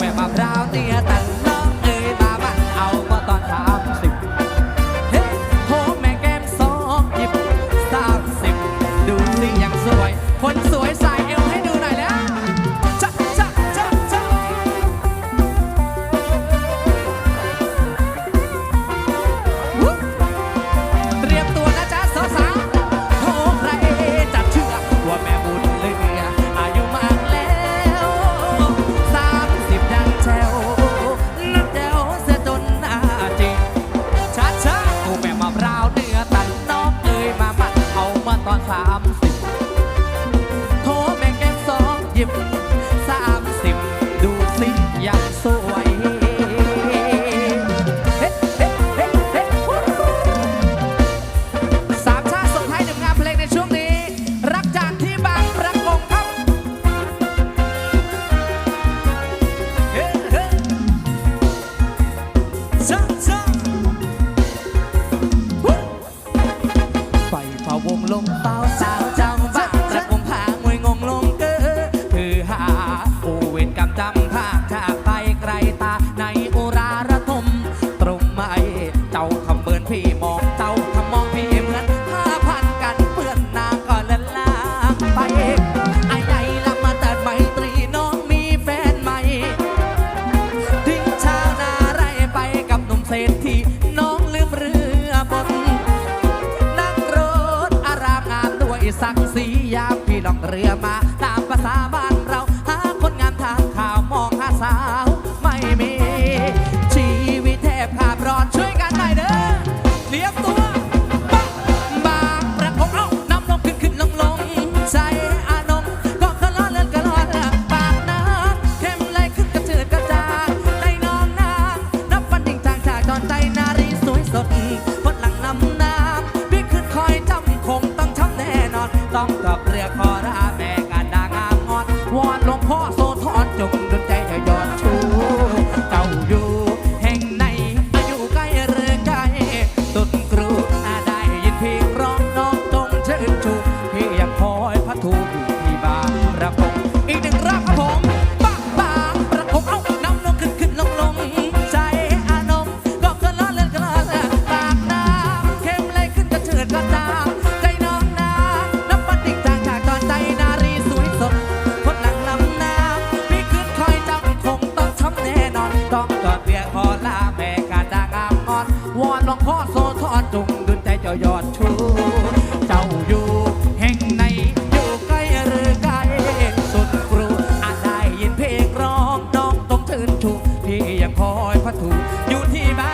แม่ ศักสั่ศรียาพี่ล่องเรือมา ตามภาษาบ้านเรา หาคนงานทางข่าวมองหาสา หลวงพ่อโซทอนจงดล พัทถูอยู่ที่บ้าน